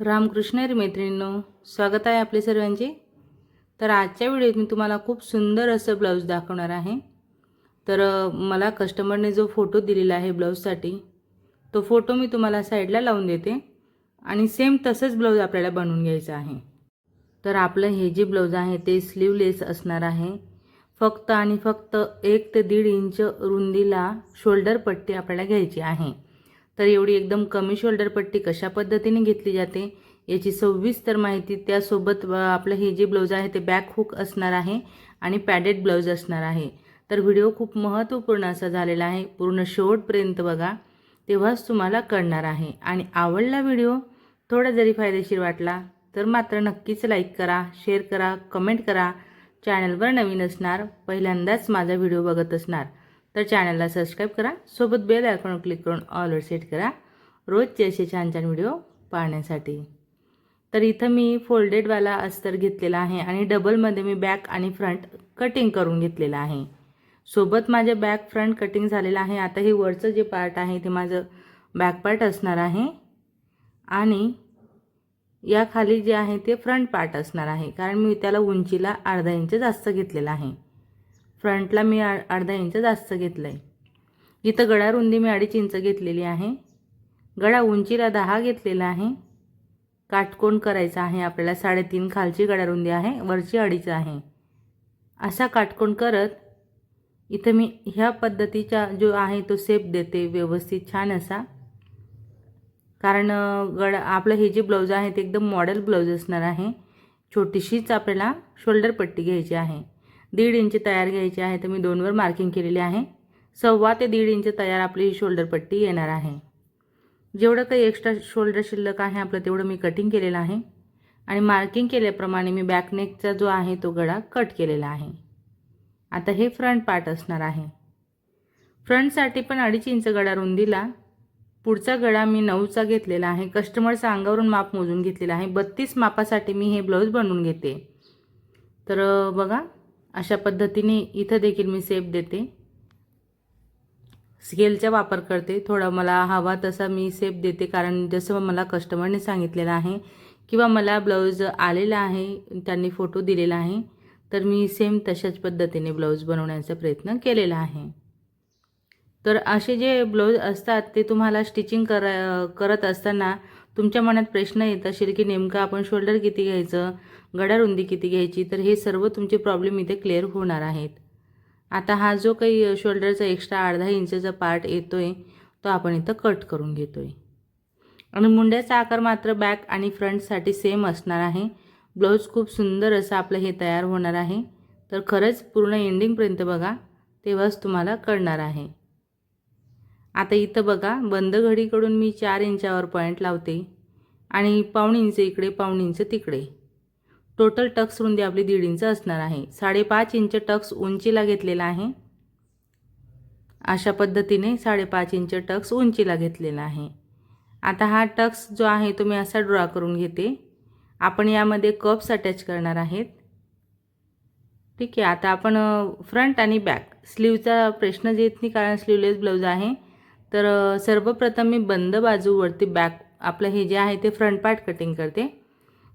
रामकृष्ण मैत्रिणींनो स्वागत आहे आपले सर्वांचे. तर आजच्या व्हिडिओत मी तुम्हाला खूप सुंदर असं ब्लाऊज दाखवणार आहे. तर मला कस्टमरने जो फोटो दिलेला आहे ब्लाऊजसाठी तो फोटो मी तुम्हाला साईडला लावून देते आणि सेम तसंच ब्लाऊज आपल्याला बनवून घ्यायचं आहे. तर आपलं हे जे ब्लाऊज आहे ते स्लीवलेस असणार आहे. फक्त आणि फक्त एक ते दीड इंच रुंदीला शोल्डर पट्टी आपल्याला घ्यायची आहे. तर एवढी एकदम कमी शोल्डर पट्टी कशा पद्धतीने घेतली जाते याची सविस्तर माहिती त्यासोबत आपलं हे जे ब्लाऊज आहे ते बॅक हुक असणार आहे आणि पॅडेड ब्लाऊज असणार आहे. तर व्हिडिओ खूप महत्त्वपूर्ण असा झालेला आहे पूर्ण शेवटपर्यंत बघा तेव्हाच तुम्हाला कळणार आहे. आणि आवडला व्हिडिओ थोडा जरी फायदेशीर वाटला तर मात्र नक्कीच लाईक करा शेअर करा कमेंट करा. चॅनलवर नवीन असणार पहिल्यांदाच माझा व्हिडिओ बघत असणार. तर चॅनलला सबस्क्राईब करा. सोबत बेल आयकॉन क्लिक करून ऑलवर सेट करा. रोजचे असे छान छान व्हिडिओ पाहण्यासाठी. तर इथं मी फोल्डेडवाला अस्तर घेतलेला आहे आणि डबलमध्ये मी बॅक आणि फ्रंट कटिंग करून घेतलेलं आहे. सोबत माझं बॅक फ्रंट कटिंग झालेलं आहे. आता हे वरचं जे पार्ट आहे ते माझं बॅक पार्ट असणार आहे. आणि या खाली जे आहे ते फ्रंट पार्ट असणार आहे. कारण मी त्याला उंचीला अर्धा इंच जास्त घेतलेला आहे. फ्रंटला मी आ- अर्धा इंच जास्त घेतलं आहे इथं गळा रुंदी मी अडीच इंच घेतलेली आहे. गळा उंचीला दहा घेतलेला आहे. काटकोण करायचा आहे आपल्याला. साडेतीन खालची गळा रुंदी आहे वरची अडीच आहे. असा काटकोण करत इथं मी ह्या पद्धतीचा जो आहे तो सेप देते व्यवस्थित छान असा. कारण अ, गळा आपलं हे जे ब्लाऊज आहे ते एकदम मॉडेल ब्लाऊज असणार आहे. छोटीशीच आपल्याला शोल्डर पट्टी घ्यायची आहे. दीड इंच तयार घ्यायची आहे तर मी दोनवर मार्किंग केलेली आहे. सव्वा ते दीड इंच तयार आपली ही शोल्डर पट्टी येणार आहे. जेवढं काही एक्स्ट्रा शोल्डर शिल्लक आहे आपलं तेवढं मी कटिंग केलेलं आहे. आणि मार्किंग केल्याप्रमाणे मी बॅकनेकचा जो आहे तो गळा कट केलेला आहे. आता हे फ्रंट पार्ट असणार आहे. फ्रंटसाठी पण अडीच इंच गळा रुंदीला. पुढचा गळा मी नऊचा घेतलेला आहे. कस्टमरचा अंगावरून माप मोजून घेतलेला आहे. बत्तीस मापासाठी मी हे ब्लाऊज बनवून घेते. तर बघा अशा पद्धतीने इथं देखील मी सेप देते. स्केलचा वापर करते. थोडा मला हवा तसा मी सेप देते कारण जसं मला कस्टमरने सांगितलेलं आहे किंवा मला ब्लाऊज आलेला आहे त्यांनी फोटो दिलेला आहे तर मी सेम तशाच पद्धतीने ब्लाऊज बनवण्याचा प्रयत्न केलेला आहे. तर असे जे ब्लाऊज असतात ते तुम्हाला स्टिचिंग करा करत असताना तुमच्या मनात प्रश्न येत असेल की नेमकं आपण शोल्डर किती घ्यायचं गडा रुंदी किती घ्यायची तर हे सर्व तुमचे प्रॉब्लेम इथे क्लिअर होणार आहेत. आता हा जो काही शोल्डरचा एक्स्ट्रा अर्धा इंचचा पार्ट येतो आहे तो आपण इथं कट करून घेतो आहे आणि मुंड्याचा आकार मात्र बॅक आणि फ्रंटसाठी सेम असणार आहे. ब्लाऊज खूप सुंदर असं आपलं हे तयार होणार आहे. तर खरंच पूर्ण एंडिंगपर्यंत बघा तेव्हाच तुम्हाला कळणार आहे. आता इथं बघा बंद घडीकडून मी चार इंचावर पॉईंट लावते आणि पाऊण इंच इकडे पाऊण इंच तिकडे. टोटल टक्स रुंदी आपली दीड इंच असणार आहे. साडेपाच इंच टक्स उंचीला घेतलेला आहे. अशा पद्धतीने साडेपाच इंच टक्स उंचीला घेतलेला आहे. आता हा टक्स जो आहे तो मी असा ड्रॉ करून घेते. आपण यामध्ये कप्स अटॅच करणार आहेत. ठीक आहे आता आपण फ्रंट आणि बॅक. स्लीवचा प्रश्न येत नाही कारण स्लीवलेस ब्लाऊज आहे तर सर्वप्रथम मी बंद बाजूवरती बॅक आपलं हे जे आहे ते फ्रंट पार्ट कटिंग करते.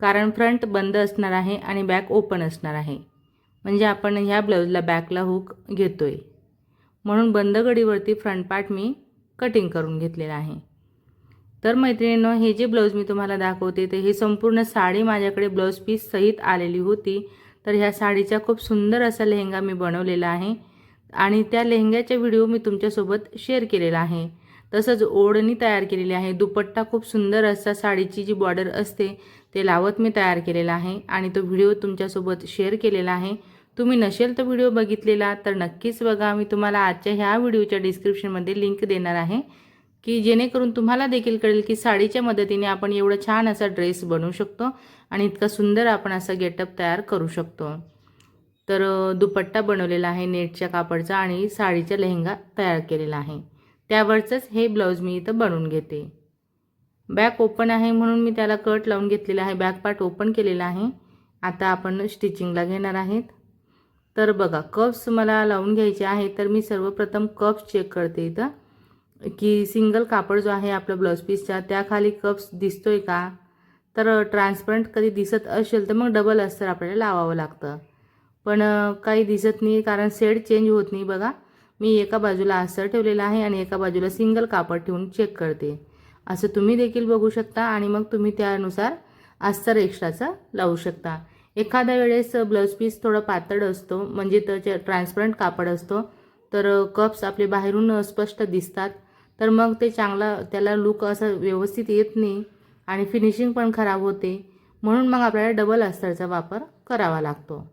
कारण फ्रंट बंद असणार आहे आणि बॅक ओपन असणार आहे. म्हणजे आपण ह्या ब्लाऊजला बॅकला हुक घेतो आहे म्हणून बंद गडीवरती फ्रंट पार्ट मी कटिंग करून घेतलेला आहे. तर मैत्रिणींनो हे जे ब्लाऊज मी तुम्हाला दाखवते ते ही संपूर्ण साडी माझ्याकडे ब्लाऊज पीस सहित आलेली होती. तर ह्या साडीचा खूप सुंदर असा लेहंगा मी बनवलेला आहे. आणि त्या लेहंग्याचा व्हिडिओ मी तुमच्यासोबत शेअर केलेला आहे. तसंच ओढणी तयार केलेली आहे. दुपट्टा खूप सुंदर असा साडीची जी बॉर्डर असते ते लावत मी तयार केलेला आहे आणि तो व्हिडिओ तुमच्यासोबत शेअर केलेला आहे. तुम्ही नसेल तर व्हिडिओ बघितलेला तर नक्कीच बघा. मी तुम्हाला आजच्या ह्या व्हिडिओच्या डिस्क्रिप्शनमध्ये लिंक देणार आहे की जेणेकरून तुम्हाला देखील कळेल की साडीच्या मदतीने आपण एवढं छान असा ड्रेस बनवू शकतो आणि इतका सुंदर आपण असा गेटअप तयार करू शकतो. तर दुपट्टा बनवलेला आहे नेटच्या कापडचा आणि साडीचा लेहंगा तयार केलेला आहे. त्यावरचंच हे ब्लाऊज मी इथं बनवून घेते. बॅक ओपन आहे म्हणून मी त्याला कट लावून घेतलेला आहे. बॅक पार्ट ओपन केलेला आहे. आता आपण स्टिचिंगला घेणार आहेत. तर बघा कप्स मला लावून घ्यायचे आहे तर मी सर्वप्रथम कप्स चेक करते इथं. की सिंगल कापड जो आहे आपलं ब्लाऊज पीसचा त्याखाली कप्स दिसतोय का? तर ट्रान्सपरंट कधी दिसत असेल तर मग डबल अस्तर आपल्याला लावावं लागतं. पण काही दिसत नाही कारण सेड चेंज होत नाही बघा. मी एका बाजूला आसर ठेवलेला आहे आणि एका बाजूला सिंगल कापड ठेवून चेक करते. असं तुम्ही देखील बघू शकता आणि मग तुम्ही त्यानुसार अस्तर एक्स्ट्राचा लावू शकता. एखाद्या वेळेस ब्लाऊज पीस थोडं पातळ असतो म्हणजे त्याच्या ट्रान्सपरंट कापड असतो तर कप्स आपले बाहेरून स्पष्ट दिसतात. तर मग ते चांगला त्याला लुक असं व्यवस्थित येत नाही आणि फिनिशिंग पण खराब होते. म्हणून मग आपल्याला डबल अस्तरचा वापर करावा लागतो.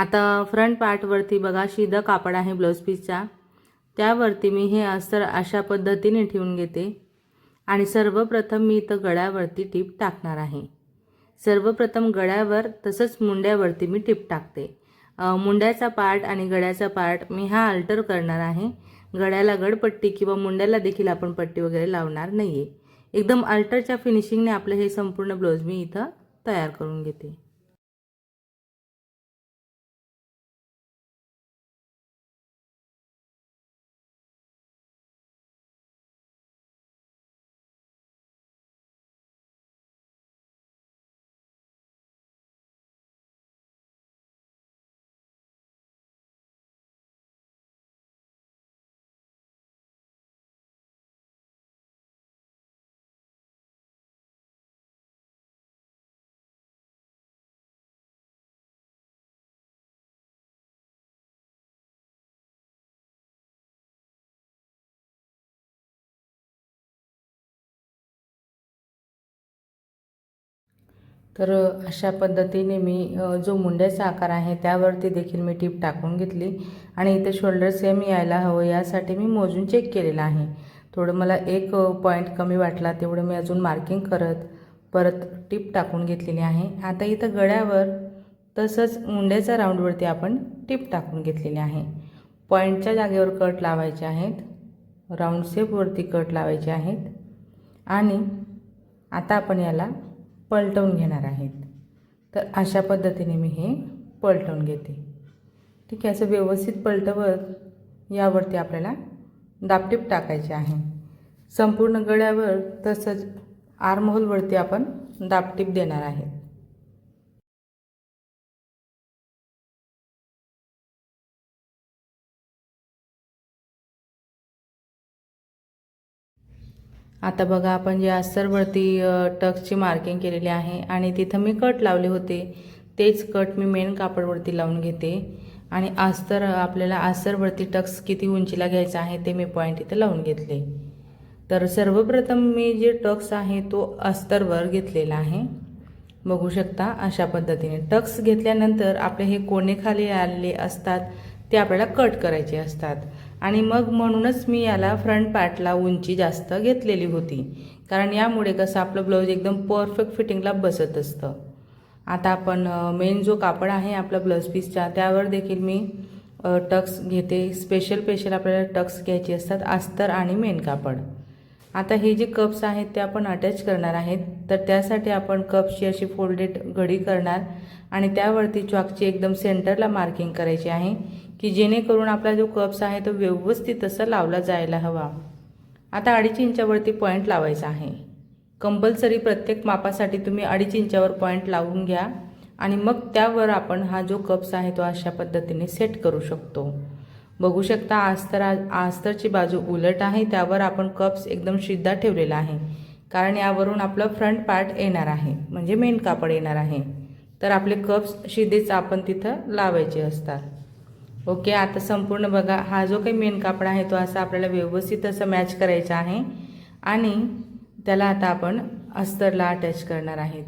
आता फ्रंट पार्टवरती बघा शिदं कापड आहे ब्लाऊज पीसचा त्यावरती मी हे अस्तर अशा पद्धतीने ठेवून घेते. आणि सर्वप्रथम मी इथं गळ्यावरती टीप टाकणार आहे. सर्वप्रथम गळ्यावर तसंच मुंड्यावरती मी टीप टाकते. मुंड्याचा पार्ट आणि गळ्याचा पार्ट मी हा अल्टर करणार आहे. गळ्याला गडपट्टी किंवा मुंड्याला देखील आपण पट्टी वगैरे लावणार नाही आहे एकदम अल्टरच्या फिनिशिंगने आपलं हे संपूर्ण ब्लाऊज मी इथं तयार करून घेते. तर अशा पद्धतीने मी जो मुंड्याचा आकार आहे त्यावरती देखील मी टीप टाकून घेतली. आणि इथे शोल्डर सेम यायला हवं यासाठी मी मोजून चेक केलेलं आहे. थोडं मला एक पॉईंट कमी वाटला तेवढं मी अजून मार्किंग करत परत टीप टाकून घेतलेली आहे. आता इथं गळ्यावर तसंच मुंड्याच्या राऊंडवरती आपण टीप टाकून घेतलेली आहे. पॉईंटच्या जागेवर कट लावायचे आहेत. राऊंड शेपवरती कट लावायचे आहेत. आणि आता आपण याला पलटवून घेणार आहेत. तर अशा पद्धतीने मी हे पलटवून घेते. ठीक आहे असं व्यवस्थित पलटवत यावरती आपल्याला दापटीप टाकायचे आहे. संपूर्ण गळ्यावर तसंच आर्महोलवरती आपण दापटीप देणार आहे. आता बघा आपण जे अस्तरवरती टक्सची मार्किंग केलेली आहे आणि तिथं मी कट लावले होते तेच कट मी मेन कापडवरती लावून घेते. आणि अस्तर आपल्याला अस्तरवरती टक्स किती उंचीला घ्यायचा आहे ते मी पॉईंट इथं लावून घेतले. तर सर्वप्रथम मी जे टक्स आहे तो अस्तरवर घेतलेला आहे. बघू शकता अशा पद्धतीने. टक्स घेतल्यानंतर आपले हे कोणे खाली आलेले असतात ते आपल्याला कट करायचे असतात. आणि मग म्हणूनच मी याला फ्रंट पार्टला उंची जास्त घेतलेली होती. कारण यामुळे कसं आपलं ब्लाऊज एकदम परफेक्ट फिटिंगला बसत असतं. आता आपण मेन जो कापड आहे आपला ब्लाऊज पीसचा त्यावर देखील मी टक्स घेते. स्पेशल स्पेशल आपल्याला टक्स घ्यायचे असतात अस्तर आणि मेन कापड. आता हे जे कप्स आहेत ते आपण अटॅच करणार आहेत. तर त्यासाठी आपण कप्सची अशी फोल्डेड घडी करणार. आणि त्यावरती चॉकची एकदम सेंटरला मार्किंग करायची आहे. की जेणेकरून आपला जो कप्स आहे तो व्यवस्थित असा लावला जायला हवा. आता अडीच इंचावरती पॉईंट लावायचा आहे. कंपल्सरी प्रत्येक मापासाठी तुम्ही अडीच इंचावर पॉईंट लावून घ्या आणि मग त्यावर आपण हा जो कप्स आहे तो अशा पद्धतीने सेट करू शकतो. बघू शकता अस्तर आस्तरची बाजू उलट आहे त्यावर आपण कप्स एकदम शिद्धा ठेवलेला आहे. कारण यावरून आपलं फ्रंट पार्ट येणार आहे म्हणजे मेन कापड येणार आहे. तर आपले कप्स शिदेच आपण तिथं लावायचे असतात. ओके आता संपूर्ण बघा हा जो काही मेन कापड आहे तो असा आपल्याला व्यवस्थित असं मॅच करायचा आहे. आणि त्याला आता आपण अस्तरला अटॅच करणार आहेत.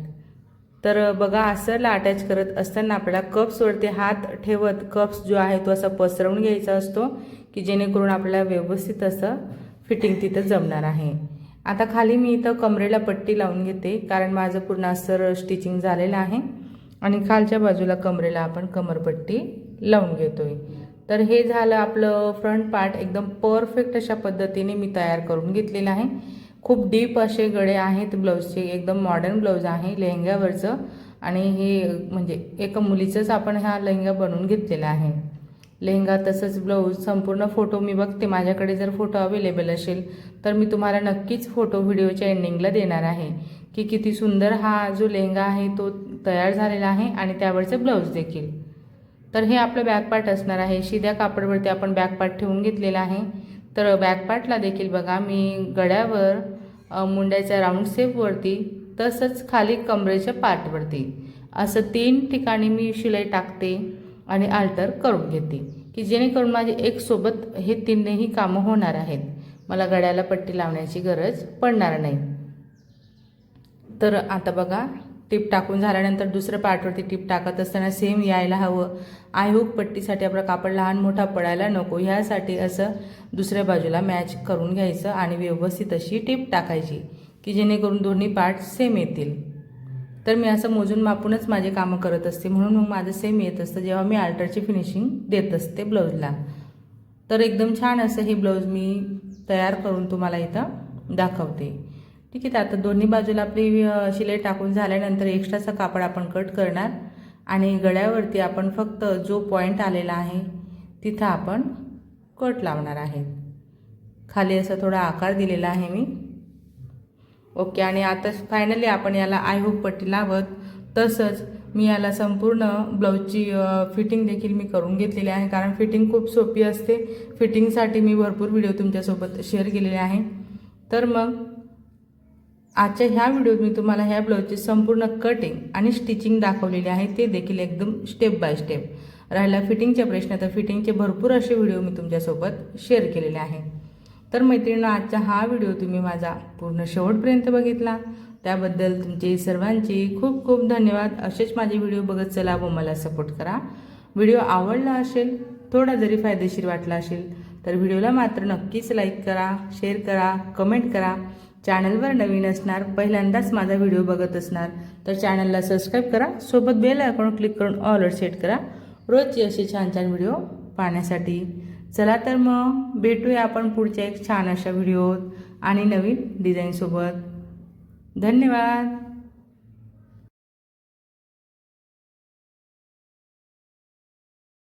तर बघा अस्तरला अटॅच करत असताना आपल्याला कप्सवरती हात ठेवत कप्स जो आहे तो असा पसरवून घ्यायचा असतो की जेणेकरून आपल्याला व्यवस्थित असं फिटिंग तिथं जमणार आहे. आता खाली मी इथं कमरेला पट्टी लावून घेते कारण माझं पूर्ण अस्तर स्टिचिंग झालेलं आहे. आणि खालच्या बाजूला कमरेला आपण कमरपट्टी लावून घेतो आहे तर हे झालं आपलं फ्रंट पार्ट एकदम परफेक्ट अशा पद्धतीने मी तयार करून घेतलेलं आहे. खूप डीप असे गळे आहेत ब्लाऊजचे एकदम मॉडर्न ब्लाऊज आहे लेहंग्यावरचं. आणि हे म्हणजे एका मुलीचंच आपण हा लेहंगा बनवून घेतलेला आहे. लेहंगा तसंच ब्लाऊज संपूर्ण फोटो मी बघते. माझ्याकडे जर फोटो अवेलेबल असेल तर मी तुम्हाला नक्कीच फोटो व्हिडिओच्या एंडिंगला देणार आहे. की किती सुंदर हा जो लेहंगा आहे तो तयार झालेला आहे आणि त्यावरचं ब्लाऊज देखील. तर हे आपलं बॅकपार्ट असणार आहे. शिद्या कापडवरती आपण बॅकपार्ट ठेवून घेतलेला आहे. तर बॅकपार्टला देखील बघा मी गळ्यावर मुंड्याच्या राऊंड सेपवरती तसंच खाली कमरेच्या पार्टवरती असं तीन ठिकाणी मी शिलाई टाकते आणि आल्टर करून घेते की जेणेकरून माझे एक सोबत हे तीनही कामं होणार आहेत. मला गड्याला पट्टी लावण्याची गरज पडणार नाही. तर आता बघा टीप टाकून झाल्यानंतर दुसऱ्या पार्टवरती टीप टाकत असताना सेम यायला हवं. आयहूक पट्टीसाठी आपलं कापड लहान मोठा पडायला नको. ह्यासाठी असं दुसऱ्या बाजूला मॅच करून घ्यायचं आणि व्यवस्थित अशी टीप टाकायची की जेणेकरून दोन्ही पार्ट सेम येतील. तर मी असं मोजून मापूनच माझे कामं करत असते. म्हणून मग माझं सेम येत असतं. जेव्हा मी आल्टरची फिनिशिंग देत असते ब्लाऊजला तर एकदम छान असं हे ब्लाऊज मी तयार करून तुम्हाला इथं दाखवते. ठीक आहे तर आता दोन्ही बाजूला आपली शिलाई टाकून झाल्यानंतर एक्स्ट्राचा कापड आपण कट करणार. आणि गळ्यावरती आपण फक्त जो पॉईंट आलेला आहे तिथं आपण कट लावणार आहे. खाली असा थोडा आकार दिलेला आहे मी. ओके आणि आता फायनली आपण याला आयहुक पट्टी लावत तसंच मी याला संपूर्ण ब्लाऊजची फिटिंग देखील मी करून घेतलेली आहे कारण फिटिंग खूप सोपी असते. फिटिंगसाठी मी भरपूर व्हिडिओ तुमच्यासोबत शेअर केलेले आहे. तर मग आजच्या ह्या व्हिडिओत मी तुम्हाला ह्या ब्लाऊजची संपूर्ण कटिंग आणि स्टिचिंग दाखवलेली आहे. ते देखील एकदम स्टेप बाय स्टेप राहिला फिटिंगच्या प्रश्न तर फिटिंगचे भरपूर असे व्हिडिओ मी तुमच्यासोबत शेअर केलेले आहे. तर मैत्रिणींनो आजचा हा व्हिडिओ तुम्ही माझा पूर्ण शेवटपर्यंत बघितला. त्याबद्दल तुमचे सर्वांचे खूप खूप धन्यवाद. असेच माझे व्हिडिओ बघत चला व मला सपोर्ट करा. व्हिडिओ आवडला असेल थोडा जरी फायदेशीर वाटला असेल तर व्हिडिओला मात्र नक्कीच लाईक करा शेअर करा कमेंट करा. चॅनलवर नवीन असणार पहिल्यांदाच माझा व्हिडिओ बघत असणार तर चॅनलला सबस्क्राईब करा सोबत बेल आयकॉन क्लिक करून ऑलर सेट करा. रोजचे असे छान छान व्हिडिओ पाहण्यासाठी. चला तर मग भेटूया आपण पुढच्या एक छान अशा व्हिडिओत आणि नवीन डिझाईनसोबत धन्यवाद.